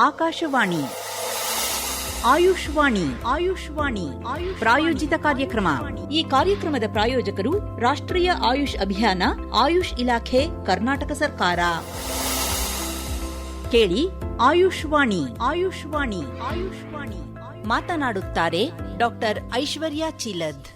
ಆಕಾಶವಾಣಿ. ಆಯುಷ್ವಾಣಿ. ಆಯುಷ್ವಾಣಿ. ಆಯುಷ್ ಪ್ರಾಯೋಜಿತ ಕಾರ್ಯಕ್ರಮ. ಈ ಕಾರ್ಯಕ್ರಮದ ಪ್ರಾಯೋಜಕರು ರಾಷ್ಟ್ರೀಯ ಆಯುಷ್ ಅಭಿಯಾನ, ಆಯುಷ್ ಇಲಾಖೆ, ಕರ್ನಾಟಕ ಸರ್ಕಾರ. ಕೇಳಿ ಆಯುಷ್ವಾಣಿ. ಆಯುಷ್ವಾಣಿ. ಆಯುಷ್ವಾಣಿ. ಮಾತನಾಡುತ್ತಾರೆ ಡಾಕ್ಟರ್ ಐಶ್ವರ್ಯ ಚೀಲದ್.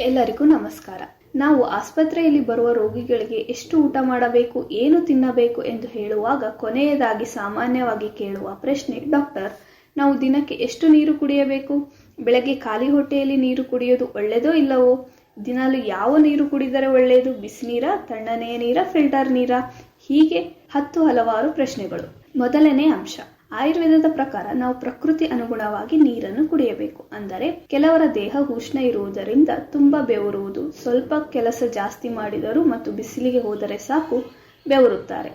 ಎಲ್ಲರಿಗೂ ನಮಸ್ಕಾರ. ನಾವು ಆಸ್ಪತ್ರೆಯಲ್ಲಿ ಬರುವ ರೋಗಿಗಳಿಗೆ ಎಷ್ಟು ಊಟ ಮಾಡಬೇಕು, ಏನು ತಿನ್ನಬೇಕು ಎಂದು ಹೇಳುವಾಗ ಕೊನೆಯದಾಗಿ ಸಾಮಾನ್ಯವಾಗಿ ಕೇಳುವ ಪ್ರಶ್ನೆ, ಡಾಕ್ಟರ್, ನಾವು ದಿನಕ್ಕೆ ಎಷ್ಟು ನೀರು ಕುಡಿಯಬೇಕು? ಬೆಳಗ್ಗೆ ಖಾಲಿ ಹೊಟ್ಟೆಯಲ್ಲಿ ನೀರು ಕುಡಿಯೋದು ಒಳ್ಳೆಯದೋ ಇಲ್ಲವೋ? ದಿನಾಲು ಯಾವ ನೀರು ಕುಡಿದರೆ ಒಳ್ಳೆಯದು ಬಿಸಿನೀರ ತಣ್ಣನೆಯ ನೀರ, ಫಿಲ್ಟರ್ ನೀರ? ಹೀಗೆ ಹತ್ತು ಹಲವಾರು ಪ್ರಶ್ನೆಗಳು. ಮೊದಲನೇ ಅಂಶ ಆಯುರ್ವೇದದ ಪ್ರಕಾರ ನಾವು ಪ್ರಕೃತಿ ಅನುಗುಣವಾಗಿ ನೀರನ್ನು ಕುಡಿಯಬೇಕು. ಅಂದರೆ ಕೆಲವರ ದೇಹ ಉಷ್ಣ ಇರುವುದರಿಂದ ತುಂಬಾ ಬೆವರುವುದು. ಸ್ವಲ್ಪ ಕೆಲಸ ಜಾಸ್ತಿ ಮಾಡಿದರೂ ಮತ್ತು ಬಿಸಿಲಿಗೆ ಹೋದರೆ ಸಾಕು ಬೆವರುತ್ತಾರೆ.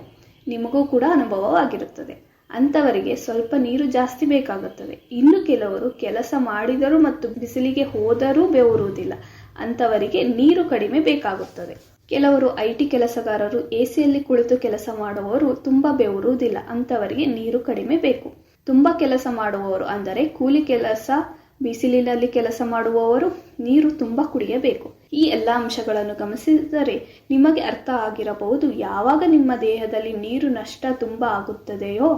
ನಿಮಗೂ ಕೂಡ ಅನುಭವವಾಗಿರುತ್ತದೆ. ಅಂಥವರಿಗೆ ಸ್ವಲ್ಪ ನೀರು ಜಾಸ್ತಿ ಬೇಕಾಗುತ್ತದೆ. ಇನ್ನು ಕೆಲವರು ಕೆಲಸ ಮಾಡಿದರೂ ಮತ್ತು ಬಿಸಿಲಿಗೆ ಹೋದರೂ ಬೆವರುವುದಿಲ್ಲ. ಅಂಥವರಿಗೆ ನೀರು ಕಡಿಮೆ ಬೇಕಾಗುತ್ತದೆ. ಕೆಲವರು ಐ ಟಿ ಕೆಲಸಗಾರರು ಎಸಿಯಲ್ಲಿ ಕುಳಿತು ಕೆಲಸ ಮಾಡುವವರು ತುಂಬಾ ಬೆವರುವುದಿಲ್ಲ, ಅಂಥವರಿಗೆ ನೀರು ಕಡಿಮೆ ಬೇಕು. ತುಂಬಾ ಕೆಲಸ ಮಾಡುವವರು ಅಂದರೆ ಕೂಲಿ ಕೆಲಸ, ಬಿಸಿಲಿನಲ್ಲಿ ಕೆಲಸ ಮಾಡುವವರು ನೀರು ತುಂಬಾ ಕುಡಿಯಬೇಕು. ಈ ಎಲ್ಲ ಅಂಶಗಳನ್ನು ಗಮನಿಸಿದರೆ ನಿಮಗೆ ಅರ್ಥ ಆಗಿರಬಹುದು, ಯಾವಾಗ ನಿಮ್ಮ ದೇಹದಲ್ಲಿ ನೀರು ನಷ್ಟ ತುಂಬಾ ಆಗುತ್ತದೆಯೋ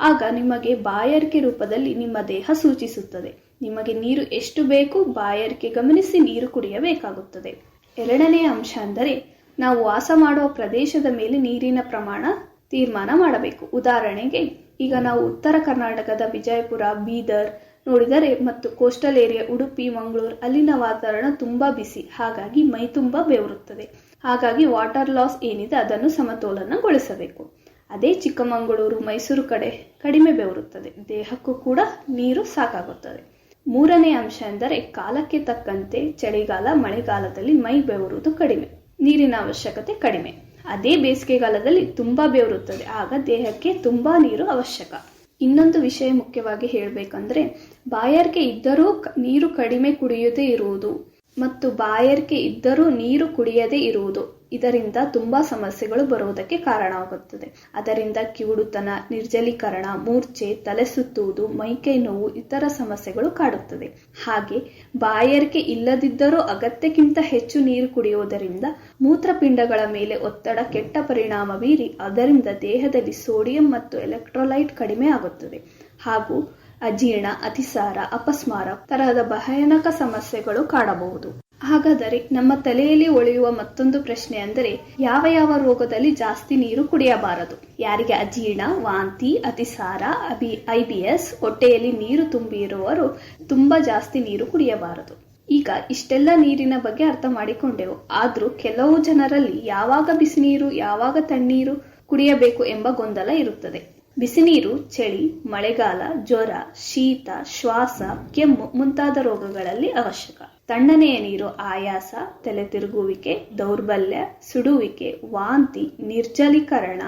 ಆಗ ನಿಮಗೆ ಬಾಯಾರಿಕೆ ರೂಪದಲ್ಲಿ ನಿಮ್ಮ ದೇಹ ಸೂಚಿಸುತ್ತದೆ. ನಿಮಗೆ ನೀರು ಎಷ್ಟು ಬೇಕು, ಬಾಯಾರಿಕೆ ಗಮನಿಸಿ ನೀರು ಕುಡಿಯಬೇಕಾಗುತ್ತದೆ. ಎರಡನೆಯ ಅಂಶ ಅಂದರೆ ನಾವು ವಾಸ ಮಾಡುವ ಪ್ರದೇಶದ ಮೇಲೆ ನೀರಿನ ಪ್ರಮಾಣ ತೀರ್ಮಾನ ಮಾಡಬೇಕು. ಉದಾಹರಣೆಗೆ, ಈಗ ನಾವು ಉತ್ತರ ಕರ್ನಾಟಕದ ವಿಜಯಪುರ, ಬೀದರ್ ನೋಡಿದರೆ ಮತ್ತು ಕೋಸ್ಟಲ್ ಏರಿಯಾ, ಉಡುಪಿ, ಮಂಗಳೂರು ಅಲ್ಲಿನ ವಾತಾವರಣ ತುಂಬಾ ಬಿಸಿ. ಹಾಗಾಗಿ ಮೈ ತುಂಬಾ ಬೆವರುತ್ತದೆ. ಹಾಗಾಗಿ ವಾಟರ್ ಲಾಸ್ ಏನಿದೆ ಅದನ್ನು ಸಮತೋಲನಗೊಳಿಸಬೇಕು. ಅದೇ ಚಿಕ್ಕಮಗಳೂರು, ಮೈಸೂರು ಕಡೆ ಕಡಿಮೆ ಬೆವರುತ್ತದೆ. ದೇಹಕ್ಕೂ ಕೂಡ ನೀರು ಸಾಕಾಗುತ್ತದೆ. ಮೂರನೇ ಅಂಶ ಎಂದರೆ, ಕಾಲಕ್ಕೆ ತಕ್ಕಂತೆ ಚಳಿಗಾಲ, ಮಳೆಗಾಲದಲ್ಲಿ ಮೈ ಬೆವರುವುದು ಕಡಿಮೆ. ನೀರಿನ ಅವಶ್ಯಕತೆ ಕಡಿಮೆ. ಅದೇ ಬೇಸಿಗೆಗಾಲದಲ್ಲಿ ತುಂಬಾ ಬೆವರುತ್ತದೆ. ಆಗ ದೇಹಕ್ಕೆ ತುಂಬಾ ನೀರು ಅವಶ್ಯಕ. ಇನ್ನೊಂದು ವಿಷಯ ಮುಖ್ಯವಾಗಿ ಹೇಳಬೇಕಂದ್ರೆ ಬಾಯಾರಿಕೆ ಇದ್ದರೂ ನೀರು ಕಡಿಮೆ ಕುಡಿಯದೇ ಇರುವುದು ಮತ್ತು ಬಾಯಾರಿಕೆ ಇದ್ದರೂ ನೀರು ಕುಡಿಯದೇ ಇರುವುದು. ಇದರಿಂದ ತುಂಬಾ ಸಮಸ್ಯೆಗಳು ಬರುವುದಕ್ಕೆ ಕಾರಣವಾಗುತ್ತದೆ. ಅದರಿಂದ ಕಿವುಡುತನ, ನಿರ್ಜಲೀಕರಣ, ಮೂರ್ಛೆ, ತಲೆ ಸುತ್ತುವುದು, ಮೈಕೈ ನೋವು ಇತರ ಸಮಸ್ಯೆಗಳು ಕಾಡುತ್ತದೆ. ಹಾಗೆ ಬಾಯಾರಿಕೆ ಇಲ್ಲದಿದ್ದರೂ ಅಗತ್ಯಕ್ಕಿಂತ ಹೆಚ್ಚು ನೀರು ಕುಡಿಯುವುದರಿಂದ ಮೂತ್ರಪಿಂಡಗಳ ಮೇಲೆ ಒತ್ತಡ ಕೆಟ್ಟ ಪರಿಣಾಮ ಬೀರಿ ಅದರಿಂದ ದೇಹದಲ್ಲಿ ಸೋಡಿಯಂ ಮತ್ತು ಎಲೆಕ್ಟ್ರೋಲೈಟ್ ಕಡಿಮೆ ಆಗುತ್ತದೆ. ಹಾಗೂ ಅಜೀರ್ಣ, ಅತಿಸಾರ, ಅಪಸ್ಮಾರ, ತರಹದ ಭಯಾನಕ ಸಮಸ್ಯೆಗಳು ಕಾಡಬಹುದು. ಹಾಗಾದರೆ ನಮ್ಮ ತಲೆಯಲ್ಲಿ ಒಳೆಯುವ ಮತ್ತೊಂದು ಪ್ರಶ್ನೆ ಅಂದರೆ, ಯಾವ ಯಾವ ರೋಗದಲ್ಲಿ ಜಾಸ್ತಿ ನೀರು ಕುಡಿಯಬಾರದು? ಯಾರಿಗೆ ಅಜೀರ್ಣ, ವಾಂತಿ, ಅತಿಸಾರ, ಅಬಿ, ಐಬಿಎಸ್, ಹೊಟ್ಟೆಯಲ್ಲಿ ನೀರು ತುಂಬಿರುವವರು ತುಂಬಾ ಜಾಸ್ತಿ ನೀರು ಕುಡಿಯಬಾರದು. ಈಗ ಇಷ್ಟೆಲ್ಲ ನೀರಿನ ಬಗ್ಗೆ ಅರ್ಥ ಮಾಡಿಕೊಂಡೆವು. ಆದ್ರೂ ಕೆಲವು ಜನರಲ್ಲಿ ಯಾವಾಗ ಬಿಸಿ ನೀರು ಯಾವಾಗ ತಣ್ಣೀರು ಕುಡಿಯಬೇಕು ಎಂಬ ಗೊಂದಲ ಇರುತ್ತದೆ. ಬಿಸಿನೀರು, ಚಳಿ, ಮಳೆಗಾಲ, ಜ್ವರ, ಶೀತ, ಶ್ವಾಸ, ಕೆಮ್ಮು ಮುಂತಾದ ರೋಗಗಳಲ್ಲಿ ಅವಶ್ಯಕ. ತಣ್ಣನೆಯ ನೀರು ಆಯಾಸ ತಲೆ ತಿರುಗುವಿಕೆ ದೌರ್ಬಲ್ಯ, ಸುಡುವಿಕೆ, ವಾಂತಿ, ನಿರ್ಜಲೀಕರಣ,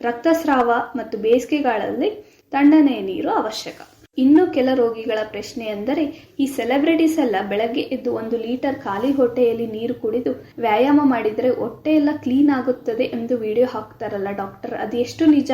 ರಕ್ತಸ್ರಾವ ಮತ್ತು ಬೇಸಿಗೆಗಾಲದಲ್ಲಿ ತಣ್ಣನೆಯ ನೀರು ಅವಶ್ಯಕ. ಇನ್ನು ಕೆಲ ರೋಗಿಗಳ ಪ್ರಶ್ನೆ ಎಂದರೆ, ಈ ಸೆಲೆಬ್ರಿಟೀಸ್ ಎಲ್ಲ ಬೆಳಗ್ಗೆ ಎದ್ದು ಒಂದು ಲೀಟರ್ ಖಾಲಿ ಹೊಟ್ಟೆಯಲ್ಲಿ ನೀರು ಕುಡಿದು ವ್ಯಾಯಾಮ ಮಾಡಿದರೆ ಹೊಟ್ಟೆ ಎಲ್ಲ ಕ್ಲೀನ್ ಆಗುತ್ತದೆ ಎಂದು ವಿಡಿಯೋ ಹಾಕ್ತಾರಲ್ಲ ಡಾಕ್ಟರ್? ಅದು ಎಷ್ಟು ನಿಜ?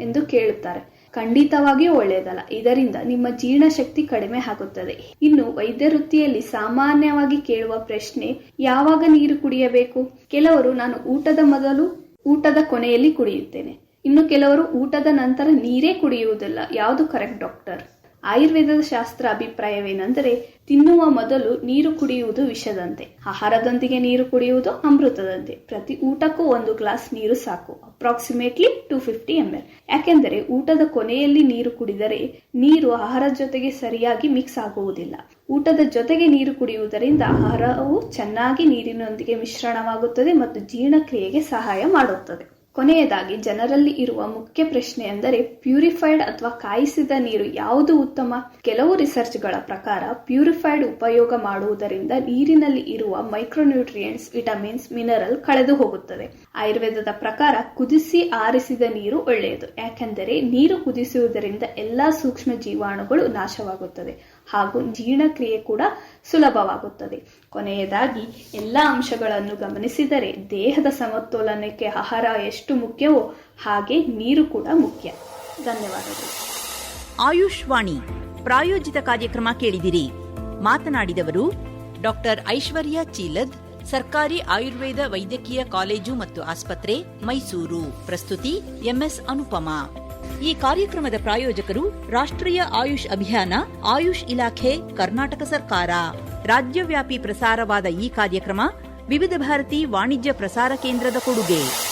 ಎಂದು ಕೇಳುತ್ತಾರೆ. ಖಂಡಿತವಾಗಿಯೂ ಒಳ್ಳೆಯದಲ್ಲ. ಇದರಿಂದ ನಿಮ್ಮ ಜೀರ್ಣಶಕ್ತಿ ಕಡಿಮೆ ಆಗುತ್ತದೆ. ಇನ್ನು ವೈದ್ಯ ವೃತ್ತಿಯಲ್ಲಿ ಸಾಮಾನ್ಯವಾಗಿ ಕೇಳುವ ಪ್ರಶ್ನೆ, ಯಾವಾಗ ನೀರು ಕುಡಿಯಬೇಕು? ಕೆಲವರು ನಾನು ಊಟದ ಮೊದಲು ಊಟದ ಕೊನೆಯಲ್ಲಿ ಕುಡಿಯುತ್ತೇನೆ. ಇನ್ನು ಕೆಲವರು ಊಟದ ನಂತರ ನೀರೇ ಕುಡಿಯುವುದಿಲ್ಲ. ಯಾವುದು ಕರೆಕ್ಟ್ ಡಾಕ್ಟರ್ ಆಯುರ್ವೇದದ ಶಾಸ್ತ್ರ ಅಭಿಪ್ರಾಯವೇನೆಂದರೆ, ತಿನ್ನುವ ಮೊದಲು ನೀರು ಕುಡಿಯುವುದು ವಿಷದಂತೆ. ಆಹಾರದೊಂದಿಗೆ ನೀರು ಕುಡಿಯುವುದು ಅಮೃತದಂತೆ. ಪ್ರತಿ ಊಟಕ್ಕೂ ಒಂದು ಗ್ಲಾಸ್ ನೀರು ಸಾಕು. ಅಪ್ರಾಕ್ಸಿಮೇಟ್ಲಿ ಟೂ ಫಿಫ್ಟಿ ಯಾಕೆಂದರೆ, ಊಟದ ಕೊನೆಯಲ್ಲಿ ನೀರು ಕುಡಿದರೆ ನೀರು ಆಹಾರದ ಜೊತೆಗೆ ಸರಿಯಾಗಿ ಮಿಕ್ಸ್ ಆಗುವುದಿಲ್ಲ. ಊಟದ ಜೊತೆಗೆ ನೀರು ಕುಡಿಯುವುದರಿಂದ ಆಹಾರವು ಚೆನ್ನಾಗಿ ನೀರಿನೊಂದಿಗೆ ಮಿಶ್ರಣವಾಗುತ್ತದೆ ಮತ್ತು ಜೀರ್ಣಕ್ರಿಯೆಗೆ ಸಹಾಯ ಮಾಡುತ್ತದೆ. ಕೊನೆಯದಾಗಿ, ಜನರಲ್ಲಿ ಇರುವ ಮುಖ್ಯ ಪ್ರಶ್ನೆ ಎಂದರೆ, ಪ್ಯೂರಿಫೈಡ್ ಅಥವಾ ಕಾಯಿಸಿದ ನೀರು ಯಾವುದು ಉತ್ತಮ? ಕೆಲವು ರಿಸರ್ಚ್ಗಳ ಪ್ರಕಾರ, ಪ್ಯೂರಿಫೈಡ್ ಉಪಯೋಗ ಮಾಡುವುದರಿಂದ ನೀರಿನಲ್ಲಿ ಇರುವ ಮೈಕ್ರೋನ್ಯೂಟ್ರಿಯೆಂಟ್ಸ್, ವಿಟಮಿನ್ಸ್, ಮಿನರಲ್ ಕಳೆದು ಹೋಗುತ್ತದೆ ಆಯುರ್ವೇದದ ಪ್ರಕಾರ, ಕುದಿಸಿ ಆರಿಸಿದ ನೀರು ಒಳ್ಳೆಯದು. ಯಾಕೆಂದರೆ, ನೀರು ಕುದಿಸುವುದರಿಂದ ಎಲ್ಲಾ ಸೂಕ್ಷ್ಮ ಜೀವಾಣುಗಳು ನಾಶವಾಗುತ್ತದೆ. ಹಾಗೂ ಜೀರ್ಣಕ್ರಿಯೆ ಕೂಡ ಸುಲಭವಾಗುತ್ತದೆ. ಕೊನೆಯದಾಗಿ, ಎಲ್ಲ ಅಂಶಗಳನ್ನು ಗಮನಿಸಿದರೆ ದೇಹದ ಸಮತೋಲನಕ್ಕೆ ಆಹಾರ ಎಷ್ಟು ಮುಖ್ಯವೋ ಹಾಗೆ ನೀರು ಕೂಡ ಮುಖ್ಯ. ಧನ್ಯವಾದಗಳು. ಆಯುಷ್ ವಾಣಿ, ಪ್ರಾಯೋಜಿತ ಕಾರ್ಯಕ್ರಮ ಕೇಳಿದಿರಿ. ಮಾತನಾಡಿದವರು ಡಾಕ್ಟರ್ ಐಶ್ವರ್ಯ ಚೀಲದ್, ಸರ್ಕಾರಿ ಆಯುರ್ವೇದ ವೈದ್ಯಕೀಯ ಕಾಲೇಜು ಮತ್ತು ಆಸ್ಪತ್ರೆ ಮೈಸೂರು. ಪ್ರಸ್ತುತಿ ಎಂಎಸ್ ಅನುಪಮಾ. ಈ ಕಾರ್ಯಕ್ರಮದ ಪ್ರಾಯೋಜಕರು ರಾಷ್ಟ್ರೀಯ ಆಯುಷ್ ಅಭಿಯಾನ, ಆಯುಷ್ ಇಲಾಖೆ, ಕರ್ನಾಟಕ ಸರ್ಕಾರ. ರಾಜ್ಯವ್ಯಾಪಿ ಪ್ರಸಾರವಾದ ಈ ಕಾರ್ಯಕ್ರಮ ವಿವಿಧ ಭಾರತಿ ವಾಣಿಜ್ಯ ಪ್ರಸಾರ ಕೇಂದ್ರದ ಕೊಡುಗೆ.